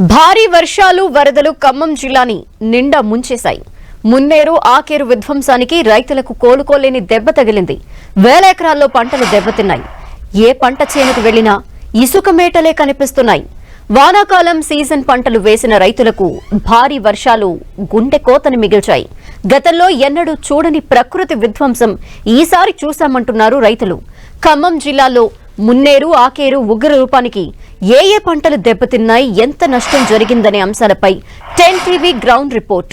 భారీ వర్షాలు వరదలు ఖమ్మం జిల్లాని నిండా ముంచేశాయి. మున్నేరు ఆకేరు విధ్వంసానికి రైతులకు కోలుకోలేని దెబ్బ తగిలింది. వేల ఎకరాల్లో పంటలు దెబ్బతిన్నాయి. ఏ పంట చేనుకు వెళ్ళినా ఇసుక మేటలే కనిపిస్తున్నాయి. వానాకాలం సీజన్ పంటలు వేసిన రైతులకు భారీ వర్షాలు గుండె కోతని మిగిల్చాయి. గతంలో ఎన్నడూ చూడని ప్రకృతి విధ్వంసం ఈసారి చూశామంటున్నారు రైతులు. ఖమ్మం జిల్లాలో మున్నేరు ఆకేరు ఉగ్ర రూపానికి ఏ ఏ పంటలు దెబ్బతిన్నాయి ఎంత నష్టం జరిగిందనే అంశాలపై ten TV ground report.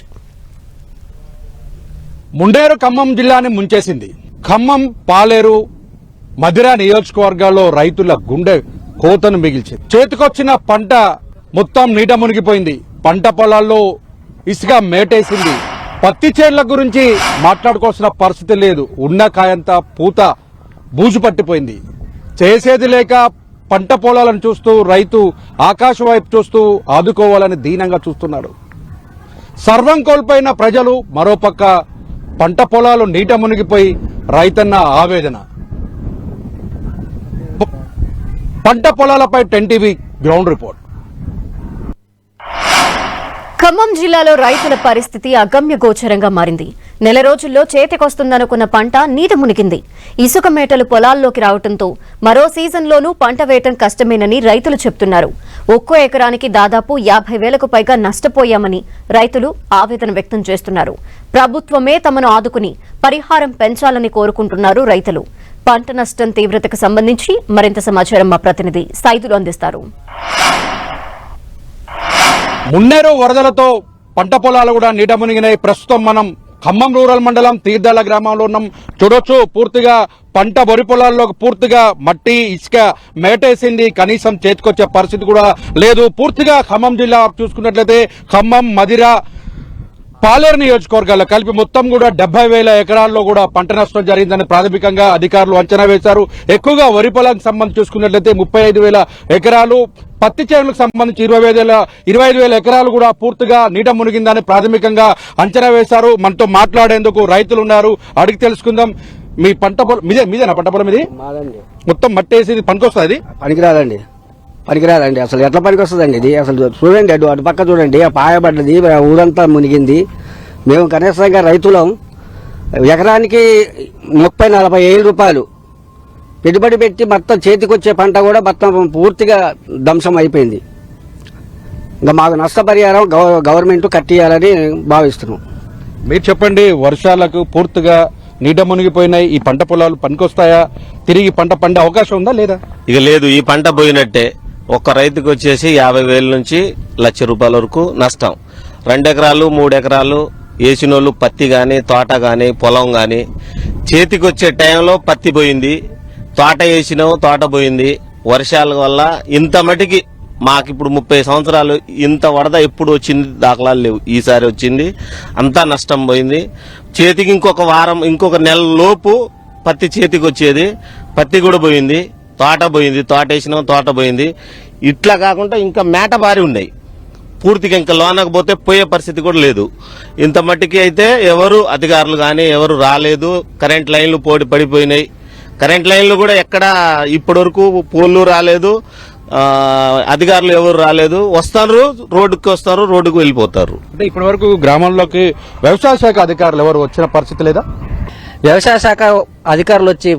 Munderu Khammam జిల్లాని ముంచేసింది. ఖమ్మం పాలేరు మధిర నియోజకవర్గాల్లో రైతుల గుండె కోతను మిగిల్చింది. చేతికొచ్చిన పంట మొత్తం నీట మునిగిపోయింది. పంట పొలాల్లో ఇసుక మేటేసింది. పత్తి చేళ్ళ గురించి మాట్లాడుకోవాల్సిన పరిస్థితి లేదు. ఉన్న కాయంతా పూత బూజు పట్టిపోయింది. చేసేది లేక పంట పొలాలను చూస్తూ రైతు ఆకాశం వైపు చూస్తూ ఆదుకోవాలని దీనంగా చూస్తున్నాడు. సర్వం కోల్పోయిన ప్రజలు మరోపక్క పంట పొలాలు నీట మునిగిపోయి రైతన్న ఆవేదన. పంట పొలాలపై ten TV ground report. Khammam జిల్లాలో రైతుల పరిస్థితి అగమ్య గోచరంగా మారింది. నెల రోజుల్లో చేతికొస్తుందనుకున్న పంట నీట మునిగింది. ఇసుక మేటలు పొలాల్లోకి రావడంతో మరో సీజన్లోనూ పంట వేయటం కష్టమేనని రైతులు చెప్తున్నారు. ఒక్కో ఎకరానికి దాదాపు యాభై వేలకు పైగా నష్టపోయామని రైతులు ఆవేదన వ్యక్తం చేస్తున్నారు. ప్రభుత్వమే తమను ఆదుకుని పరిహారం పెంచాలని కోరుకుంటున్నారు రైతులు. పంట నష్టం తీవ్రతకు సంబంధించి మరింత సమాచారం మా ప్రతినిధి సైదులు అందిస్తారు. మున్నేరు వరదలతో పంట పొలాలు కూడా నీట మునిగినాయి. ప్రస్తుతం మనం ఖమ్మం రూరల్ మండలం తీర్థాల గ్రామంలో ఉన్నాం. చూడొచ్చు పూర్తిగా పంట వరి పొలాల్లో పూర్తిగా మట్టి ఇసుక మేటేసింది. కనీసం చేతికొచ్చే పరిస్థితి కూడా లేదు. పూర్తిగా ఖమ్మం జిల్లా చూసుకున్నట్లయితే ఖమ్మం మదిర పాలేరు నియోజకవర్గాల్లో కలిపి మొత్తం కూడా డెబ్బై వేల ఎకరాల్లో కూడా పంట నష్టం జరిగిందని ప్రాథమికంగా అధికారులు అంచనా వేశారు. ఎక్కువగా వరి పొలానికి సంబంధించి చూసుకున్నట్లయితే ముప్పై ఐదు వేల ఎకరాలు పత్తి చేనులకు సంబంధించి ఇరవై ఐదు వేల ఇరవై ఐదు వేల ఎకరాలు కూడా పూర్తిగా నీట మునిగిందని ప్రాథమికంగా అంచనా వేశారు. మనతో మాట్లాడేందుకు రైతులు ఉన్నారు. అడిగి తెలుసుకుందాం. మీ పంట పొలం మీదే మీదేనా పంట పొలం ఇది? మొత్తం మట్టేసి పనికొస్తుంది పనికిరాదండి. పనికిరాదండి. అసలు ఎట్లా పనికి వస్తుందండి ఇది? అసలు చూడండి అటు అటు పక్క చూడండి ఆ పాయబడ్డది ఊరంతా మునిగింది. మేము కనీసంగా రైతులం ఎకరానికి ముప్పై నలభై ఏళ్ళు రూపాయలు పెట్టుబడి పెట్టి మొత్తం చేతికొచ్చే పంట కూడా మొత్తం పూర్తిగా ధ్వంసం అయిపోయింది. ఇంకా మాకు నష్టపరిహారం గవ- గవర్నమెంట్ కట్టియాలని భావిస్తున్నాం. మీరు చెప్పండి వర్షాలకు పూర్తిగా నీట మునిగిపోయినాయి ఈ పంట పొలాలు పనికొస్తాయా? తిరిగి పంట పండే అవకాశం ఉందా లేదా? ఇక లేదు ఈ పంట పోయినట్టే. ఒక రైతుకు వచ్చేసి యాభై వేల నుంచి లక్ష రూపాయల వరకు నష్టం. రెండు ఎకరాలు మూడు ఎకరాలు వేసినోళ్ళు పత్తి కానీ తోట కానీ పొలం కానీ చేతికి వచ్చే టైంలో పత్తి పోయింది తోట వేసినాం తోట పోయింది. వర్షాల వల్ల ఇంత మటుకి మాకు ఇప్పుడు ముప్పై సంవత్సరాలు ఇంత వరద ఎప్పుడు వచ్చింది దాఖలాలు లేవు. ఈసారి వచ్చింది అంతా నష్టం పోయింది. చేతికి ఇంకొక వారం ఇంకొక నెల లోపు పత్తి చేతికి వచ్చేది పత్తి కూడా పోయింది. తోట పోయింది తోట వేసినాం తోట పోయింది. ఇట్లా కాకుండా ఇంకా మేట బారి ఉన్నాయి. పూర్తిగా ఇంకా లోనకు పోతే పోయే పరిస్థితి కూడా లేదు. ఇంత మట్టికి అయితే ఎవరు అధికారులు కానీ ఎవరు రాలేదు. కరెంట్ లైన్లు పోడి పడిపోయినాయి. కరెంట్ లైన్లు కూడా ఎక్కడ ఇప్పటి వరకు పోల్లు రాలేదు అధికారులు ఎవరు రాలేదు. వస్తారు రోడ్డుకి వస్తారు రోడ్డుకు వెళ్ళిపోతారు. అంటే ఇప్పటి వరకు గ్రామంలోకి వ్యవసాయ శాఖ అధికారులు ఎవరు వచ్చిన పరిస్థితి లేదా? వ్యవసాయ శాఖ అధికారులు వచ్చి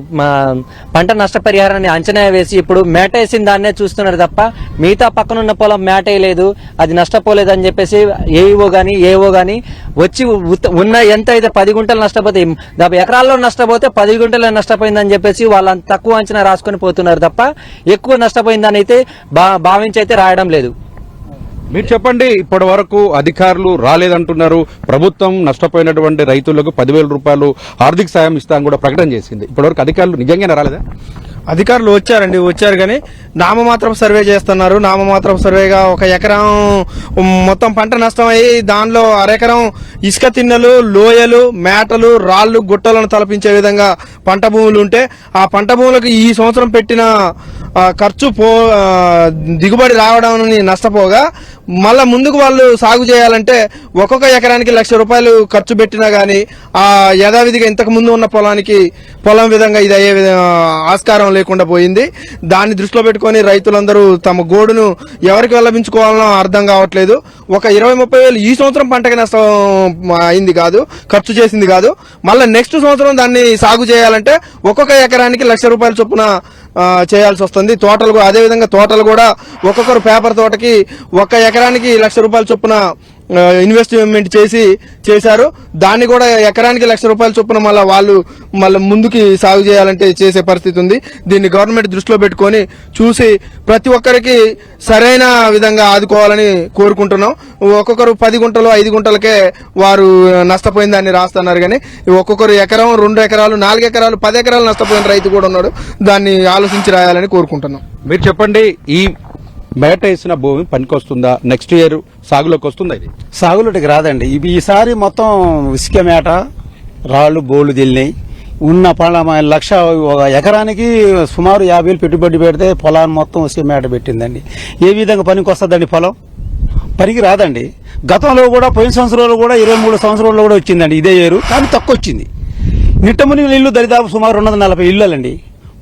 పంట నష్టపరిహారాన్ని అంచనా వేసి ఇప్పుడు మేట వేసిన దాన్నే చూస్తున్నారు తప్ప మిగతా పక్కనున్న పొలం మేటేయలేదు అది నష్టపోలేదు అని చెప్పేసి ఏఈఓ కానీ ఏఓ కానీ వచ్చి ఉన్న ఎంత అయితే పది గుంటలు నష్టపోతే డెబ్బై ఎకరాల్లో నష్టపోతే పది గుంటలు నష్టపోయిందని చెప్పేసి వాళ్ళ తక్కువ అంచనా రాసుకొని పోతున్నారు తప్ప ఎక్కువ నష్టపోయిందని అయితే భా- భావించి అయితే రాయడం లేదు. మీరు చెప్పండి ఇప్పటి వరకు అధికారులు రాలేదంటున్నారు. ప్రభుత్వం నష్టపోయినటువంటి రైతులకు పదివేల రూపాయలు ఆర్థిక సాయం ఇస్తామని కూడా ప్రకటన చేసింది. ఇప్పటి వరకు అధికారులు నిజంగానే రాలేదా? అధికారులు వచ్చారండి వచ్చారు కానీ నామమాత్రం సర్వే చేస్తున్నారు. నామమాత్రం సర్వేగా ఒక ఎకరం మొత్తం పంట నష్టం అయ్యి దానిలో అరెకరం ఇసుక తిన్నెలు లోయలు మేటలు రాళ్ళు గుట్టలను తలపించే విధంగా పంట భూములు ఉంటే ఆ పంట భూములకు ఈ సంవత్సరం పెట్టిన ఖర్చు పో దిగుబడి రావడం నష్టపోగా మళ్ళా ముందుకు వాళ్ళు సాగు చేయాలంటే ఒక్కొక్క ఎకరానికి లక్ష రూపాయలు ఖర్చు పెట్టినా కానీ ఆ యథావిధిగా ఇంతకు ముందు ఉన్న పొలానికి పొలం విధంగా ఇది అయ్యే ఆస్కారం ఆధారం లేకుండా పోయింది. దాన్ని దృష్టిలో పెట్టుకొని రైతులందరూ తమ గోడును ఎవరికి వెళ్ళబించుకోవాలనో అర్థం కావట్లేదు. ఒక ఇరవై ముప్పై వేలు ఈ సంవత్సరం పంటకి నష్టం అయింది కాదు ఖర్చు చేసింది కాదు. మళ్ళీ నెక్స్ట్ సంవత్సరం దాన్ని సాగు చేయాలంటే ఒక్కొక్క ఎకరానికి లక్ష రూపాయల చొప్పున చేయాల్సి వస్తుంది. తోటలు కూడా- అదేవిధంగా తోటలు కూడా ఒక్కొక్కరు పేపర్ తోటకి ఒక్క ఎకరానికి లక్ష రూపాయల చొప్పున ఇన్వెస్ట్మెంట్ చేసి చేశారు. దాన్ని కూడా ఎకరానికి లక్ష రూపాయల చొప్పున మళ్ళీ వాళ్ళు మళ్ళీ ముందుకి సాగు చేయాలంటే చేసే పరిస్థితి ఉంది. దీన్ని గవర్నమెంట్ దృష్టిలో పెట్టుకొని చూసి ప్రతి ఒక్కరికి సరైన విధంగా ఆదుకోవాలని కోరుకుంటున్నాం. ఒక్కొక్కరు పది గుంటలు ఐదు గుంటలకే వారు నష్టపోయిన దాన్ని రాస్తున్నారు కానీ ఒక్కొక్కరు ఎకరం రెండు ఎకరాలు నాలుగు ఎకరాలు పది ఎకరాలు నష్టపోయిన రైతు కూడా ఉన్నాడు. దాన్ని ఆలోచించి రాయాలని కోరుకుంటున్నాం. మీరు చెప్పండి ఈ మేట వేసిన భూమి పనికొస్తుందా? నెక్స్ట్ ఇయర్ సాగులోకి వస్తుందా ఇది? సాగులోకి రాదండి. ఇవి ఈసారి మొత్తం ఇసుక మేట రాళ్ళు బోళ్ళు తిల్లినాయి ఉన్న పళ్ళ లక్ష ఒక ఎకరానికి సుమారు యాభై వేలు పెట్టుబడి పెడితే పొలాన్ని మొత్తం ఇసుక మేట పెట్టిందండి. ఏ విధంగా పనికి వస్తుందండి పొలం? పనికి రాదండి. గతంలో కూడా పోయిన సంవత్సరంలో కూడా ఇరవై మూడు సంవత్సరంలో కూడా వచ్చిందండి ఇదే ఏరు కానీ తక్కువ వచ్చింది. నిట్టముని ఇల్లు దరిదాపు సుమారు రెండు వందల నలభై ఇళ్ళండి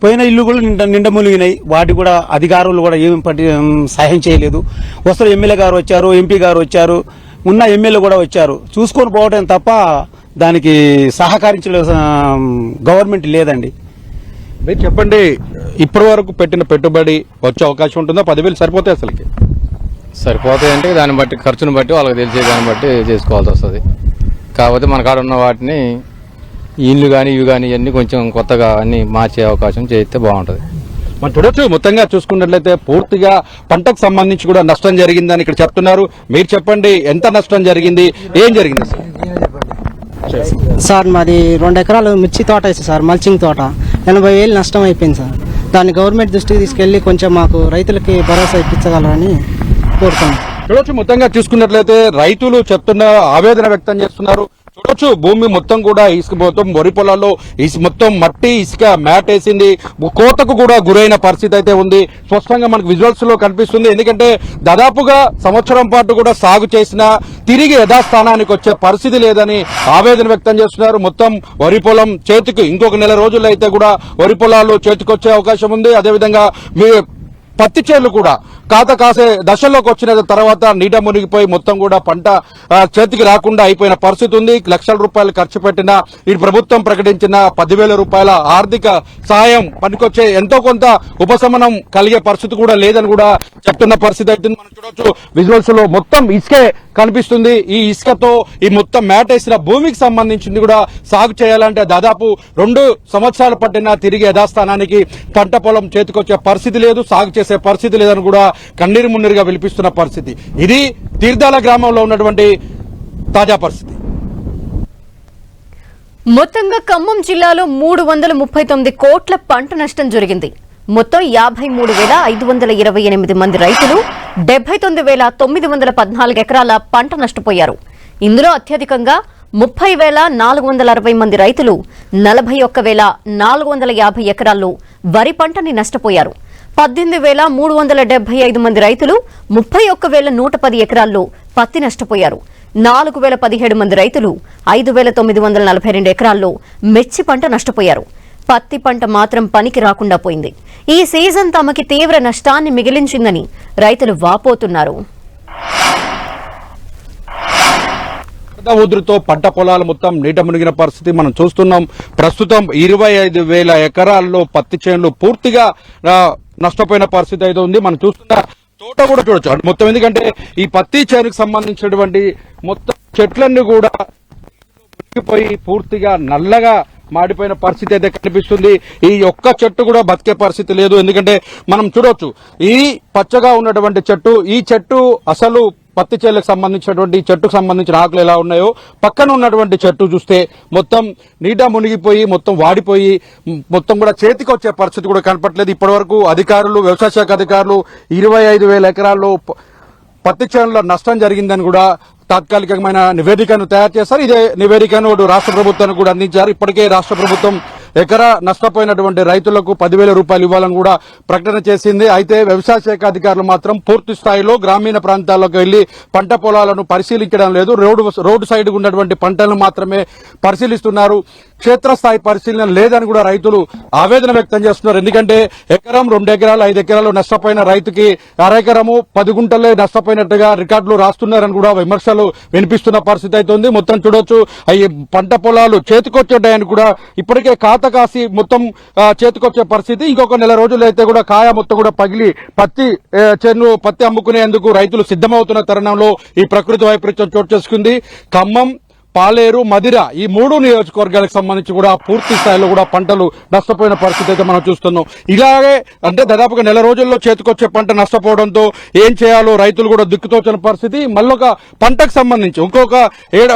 పోయిన ఇల్లు కూడా నిండ నిండ మునిగినాయి. వాటి కూడా అధికారులు కూడా ఏమి పట్టి సహాయం చేయలేదు. వస్తారు ఎమ్మెల్యే గారు వచ్చారు ఎంపీ గారు వచ్చారు ఉన్న ఎమ్మెల్యే కూడా వచ్చారు. చూసుకొని పోవడం తప్ప దానికి సహకరించలే గవర్నమెంట్ లేదండి. మీరు చెప్పండి ఇప్పటి వరకు పెట్టిన పెట్టుబడి వచ్చే అవకాశం ఉంటుందా? పదివేలు సరిపోతాయి అసలుకి. సరిపోతాయి అంటే దాన్ని బట్టి ఖర్చును బట్టి వాళ్ళకి తెలిసే దాన్ని బట్టి చేసుకోవాల్సి వస్తుంది. కాకపోతే మన కాడ ఉన్న వాటిని ఇల్లు కానీ ఇవి కానీ ఇవన్నీ కొంచెం కొత్తగా అన్ని మార్చే అవకాశం చేస్తే బాగుంటుంది. మనం చూడొచ్చు మొత్తంగా చూసుకున్నట్లయితే పూర్తిగా పంటకు సంబంధించి కూడా నష్టం జరిగిందని ఇక్కడ చెప్తున్నారు. మీరు చెప్పండి ఎంత నష్టం జరిగింది ఏం జరిగింది సార్? మాది రెండు ఎకరాలు మిర్చి తోట వేసి సార్ మల్చింగ్ తోట. ఎనభై వేలు నష్టం అయిపోయింది సార్. దాన్ని గవర్నమెంట్ దృష్టికి తీసుకెళ్ళి కొంచెం మాకు రైతులకి భరోసా ఇప్పించగలరని కోరుతున్నాం. చూడొచ్చు మొత్తంగా చూసుకున్నట్లయితే రైతులు చెప్తున్న ఆవేదన వ్యక్తం చేస్తున్నారు. చూడొచ్చు. భూమి మొత్తం కూడా ఇసుక మొత్తం వరి పొలాల్లో ఇసు మొత్తం మట్టి ఇసుక మ్యాట్ వేసింది కోతకు కూడా గురైన పరిస్థితి అయితే ఉంది. స్పష్టంగా మనకు విజువల్స్లో కనిపిస్తుంది. ఎందుకంటే దాదాపుగా సంవత్సరం పాటు కూడా సాగు చేసిన తిరిగి యథాస్థానానికి వచ్చే పరిస్థితి లేదని ఆవేదన వ్యక్తం చేస్తున్నారు. మొత్తం వరి పొలం చేతికి ఇంకొక నెల రోజుల్లో అయితే కూడా వరి పొలాలు చేతికొచ్చే అవకాశం ఉంది. అదేవిధంగా మీ పత్తి చేలు కూడా కాత కాసే దశలోకి వచ్చిన తర్వాత నీట మునిగిపోయి మొత్తం కూడా పంట చేతికి రాకుండా అయిపోయిన పరిస్థితి ఉంది. లక్షల రూపాయలు ఖర్చు పెట్టిన ఈ ప్రభుత్వం ప్రకటించిన పదివేల రూపాయల ఆర్థిక సహాయం పనికొచ్చే ఎంతో కొంత ఉపశమనం కలిగే పరిస్థితి కూడా లేదని కూడా చెప్తున్న పరిస్థితి అయితే మనం చూడొచ్చు. విజువల్స్లో మొత్తం ఇసుకే కనిపిస్తుంది. ఈ ఇసుకతో ఈ మొత్తం మేటేసిన భూమికి సంబంధించింది కూడా సాగు చేయాలంటే దాదాపు రెండు సంవత్సరాలు పట్టిన తిరిగి యథాస్థానానికి పంట పొలం చేతికొచ్చే పరిస్థితి లేదు సాగు చేసే పరిస్థితి లేదని కూడా కన్నీరు మున్నీరుగా విలిపిస్తున్న పరిస్థితి. ఇది తీర్థాల గ్రామంలో ఉన్నటువంటి తాజా పరిస్థితి. మొత్తంగా ఖమ్మం జిల్లాలో మూడు వందల ముప్పై తొమ్మిది కోట్ల పంట నష్టం జరిగింది. మొత్తం యాభై మూడు వేల ఐదు వందల ఇరవై ఎనిమిది మంది రైతులు డెబ్బై తొమ్మిది వేల తొమ్మిది వందల పద్నాలుగు ఎకరాల పంట నష్టపోయారు. ఇందులో అత్యధికంగా ముప్పై వేల నాలుగు వందల అరవై మంది రైతులు నలభై ఒక్క వేల నాలుగు వందల యాభై ఎకరాల్లో వరి పంటని నష్టపోయారు. పద్దెనిమిది వేల మూడు వందల డెబ్బై ఐదు మంది రైతులు ముప్పై ఒక్క వేల నూట పది ఎకరాల్లో పత్తి నష్టపోయారు. నాలుగు వేల పదిహేడు మంది రైతులు ఐదు వేల తొమ్మిది వందల నలభై రెండు ఎకరాల్లో మిర్చి పంట నష్టపోయారు. పత్తి పంట మాత్రం పనికి రాకుండా పోయింది. ఈ సీజన్ తమకి తీవ్ర నష్టాన్ని మిగిలించిందని రైతులు వాపోతున్నారు. ఉధృతో పంట పొలాలు మొత్తం నీట మునిగిన పరిస్థితి మనం చూస్తున్నాం. ప్రస్తుతం ఇరవై ఐదు వేల ఎకరాల్లో పత్తి చేనులు పూర్తిగా నష్టపోయిన పరిస్థితి అయితే ఉంది. మనం చూస్తున్న తోట కూడా చూడొచ్చు. మొత్తం ఎందుకంటే ఈ పత్తి చేనుకు సంబంధించినటువంటి మొత్తం చెట్లన్నీ కూడా మునిగిపోయి పూర్తిగా నల్లగా మాడిపోయిన పరిస్థితి అయితే కనిపిస్తుంది. ఈ ఒక్క చెట్టు కూడా బతికే పరిస్థితి లేదు. ఎందుకంటే మనం చూడవచ్చు ఈ పచ్చగా ఉన్నటువంటి చెట్టు ఈ చెట్టు అసలు పత్తి చేలకు సంబంధించినటువంటి చెట్టుకు సంబంధించిన ఆకులు ఎలా ఉన్నాయో పక్కన ఉన్నటువంటి చెట్టు చూస్తే మొత్తం నీట మునిగిపోయి మొత్తం వాడిపోయి మొత్తం కూడా చేతికి వచ్చే పరిస్థితి కూడా కనపట్లేదు ఇప్పటివరకు అధికారులు వ్యవసాయ శాఖ అధికారులు ఇరవై ఐదు వేల ఎకరాల్లో పత్తి చేనులో నష్టం జరిగిందని కూడా తాత్కాలికమైన నివేదికను తయారు చేశారు. ఇదే నివేదికను రాష్ట్ర ప్రభుత్వానికి కూడా అందించారు. ఇప్పటికే రాష్ట్ర ప్రభుత్వం ఎకరా నష్టపోయినటువంటి రైతులకు పదివేల రూపాయలు ఇవ్వాలని కూడా ప్రకటన చేసింది. అయితే వ్యవసాయ శాఖ అధికారులు మాత్రం పూర్తి స్థాయిలో గ్రామీణ ప్రాంతాల్లోకి వెళ్ళి పంట పొలాలను పరిశీలించడం లేదు. రోడ్డు రోడ్డు సైడ్ ఉన్నటువంటి పంటలను మాత్రమే పరిశీలిస్తున్నారు. క్షేత్రస్థాయి పరిశీలన లేదని కూడా రైతులు ఆవేదన వ్యక్తం చేస్తున్నారు. ఎందుకంటే ఎకరం రెండు ఎకరాలు ఐదు ఎకరాలు నష్టపోయిన రైతుకి అరెకరము పది గుంటలే నష్టపోయినట్టుగా రికార్డులు రాస్తున్నారని కూడా విమర్శలు వినిపిస్తున్న పరిస్థితి అయితే ఉంది మొత్తం చూడొచ్చు. అవి పంట పొలాలు చేతికొచ్చేటాయని కూడా ఇప్పటికే కాత కాసి మొత్తం చేతికొచ్చే పరిస్థితి. ఇంకొక నెల రోజులు అయితే కూడా కాయ మొత్తం కూడా పగిలి పత్తి చెన్ను చేను పత్తి అమ్ముకునేందుకు రైతులు సిద్ధమవుతున్న తరుణంలో ఈ ప్రకృతి వైపరీత్యం చోటు చేసుకుంది. ఖమ్మం పాలేరు మదిర ఈ మూడు నియోజకవర్గాలకు సంబంధించి కూడా పూర్తి స్థాయిలో కూడా పంటలు నష్టపోయిన పరిస్థితి అయితే మనం చూస్తున్నాం. ఇలాగే అంటే దాదాపుగా నెల రోజుల్లో చేతికొచ్చే పంట నష్టపోవడంతో ఏం చేయాలో రైతులు కూడా దిక్కుతోచని పరిస్థితి. మళ్ళొక పంటకు సంబంధించి ఇంకొక ఏడ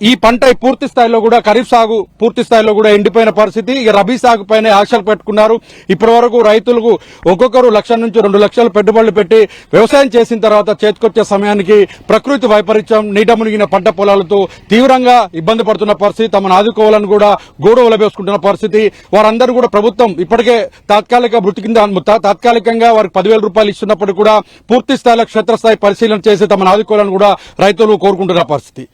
ఈ పంట పూర్తి స్థాయిలో కూడా ఖరీఫ్ సాగు పూర్తి స్థాయిలో కూడా ఎండిపోయిన పరిస్థితి. ఇక రబీ సాగు పైన ఆశలు పెట్టుకున్నారు. ఇప్పటి వరకు రైతులకు ఒక్కొక్కరు లక్ష నుంచి రెండు లక్షలు పెట్టుబడులు పెట్టి వ్యవసాయం చేసిన తర్వాత చేతికొచ్చే సమయానికి ప్రకృతి వైపరీత్యం నీట మునిగిన పంట పొలాలతో తీవ్రంగా ఇబ్బంది పడుతున్న పరిస్థితి. తమను ఆదుకోవాలని కూడా గోడవల వేసుకుంటున్న పరిస్థితి. వారందరూ కూడా ప్రభుత్వం ఇప్పటికే తాత్కాలిక మృతి కింద తాత్కాలికంగా వారికి పదివేల రూపాయలు ఇస్తున్నప్పుడు కూడా పూర్తి స్థాయిలో క్షేత్రస్థాయి పరిశీలన చేసి తమను ఆదుకోవాలని కూడా రైతులు కోరుకుంటున్న పరిస్థితి.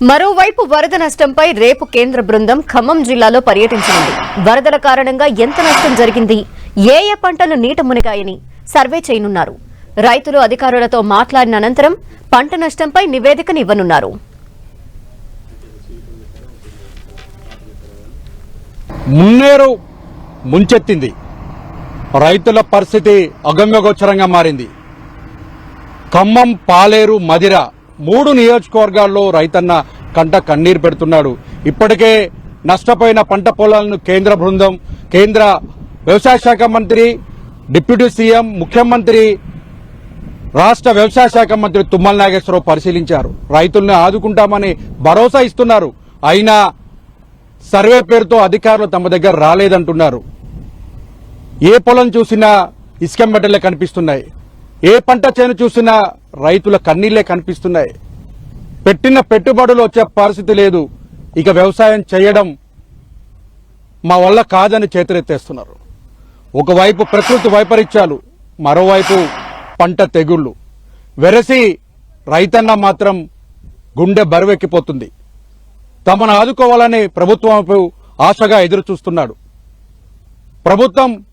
మరోవైపు వరద నష్టంపై రేపు కేంద్ర బృందం ఖమ్మం జిల్లాలో పర్యటించనుంది. వరదల కారణంగా ఎంత నష్టం జరిగింది? ఏ ఏ పంటలు నీట మునిగాయని సర్వే చేయనున్నారు. రైతులు అధికారులతో మాట్లాడిన అనంతరం పంట నష్టంపై నివేదికను ఇవ్వనున్నారు. మున్నేరు ముంచెత్తింది. రైతుల పరిస్థితి అగమ్యగోచరంగా మారింది. ఖమ్మం పాలేరు మదిర మూడు నియోజకవర్గాల్లో రైతన్న కంట కన్నీరు పెడుతున్నాడు. ఇప్పటికే నష్టపోయిన పంట పొలాలను కేంద్ర బృందం కేంద్ర వ్యవసాయ శాఖ మంత్రి డిప్యూటీ సీఎం ముఖ్యమంత్రి రాష్ట్ర వ్యవసాయ శాఖ మంత్రి తుమ్మల నాగేశ్వరరావు పరిశీలించారు. రైతుల్ని ఆదుకుంటామని భరోసా ఇస్తున్నారు. అయినా సర్వే పేరుతో అధికారులు తమ దగ్గర రాలేదంటున్నారు. ఏ పొలం చూసినా ఇసుక మెడలే కనిపిస్తున్నాయి. ఏ పంట చేను చూసినా రైతుల కన్నీళ్ళే కనిపిస్తున్నాయి. పెట్టిన పెట్టుబడులు వచ్చే పరిస్థితి లేదు. ఇక వ్యవసాయం చేయడం మా వల్ల కాదని చేతులెత్తేస్తున్నారు. ఒకవైపు ప్రకృతి వైపరీత్యాలు మరోవైపు పంట తెగుళ్ళు వెరసి రైతన్న మాత్రం గుండె బరువెక్కిపోతుంది. తమను ఆదుకోవాలని ప్రభుత్వం ఆశగా ఎదురు చూస్తున్నాడు ప్రభుత్వం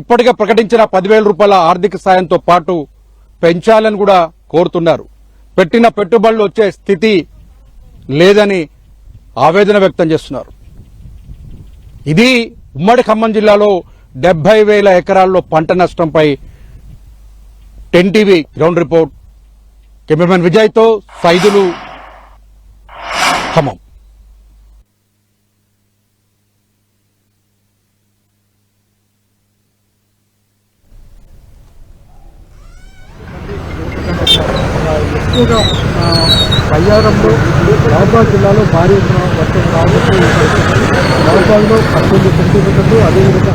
ఇప్పటికే ప్రకటించిన పదివేల రూపాయల ఆర్థిక సాయంతో పాటు పెంచాలని కూడా కోరుతున్నారు. పెట్టిన పెట్టుబడులు వచ్చే స్థితి లేదని ఆవేదన వ్యక్తం చేస్తున్నారు. ఇది ఉమ్మడి ఖమ్మం జిల్లాలో డెబ్బై వేల ఎకరాల్లో పంట నష్టంపై ten TV ground report. Cameraman విజయ్తో Saidulu Khammam. ఎక్కువగా బయ్యారంలో మహబాద్ జిల్లాలో భారీ వర్షం రాబోతూ మహబాద్లో పద్దెనిమిది సెంటీమీటర్లు అదేవిధంగా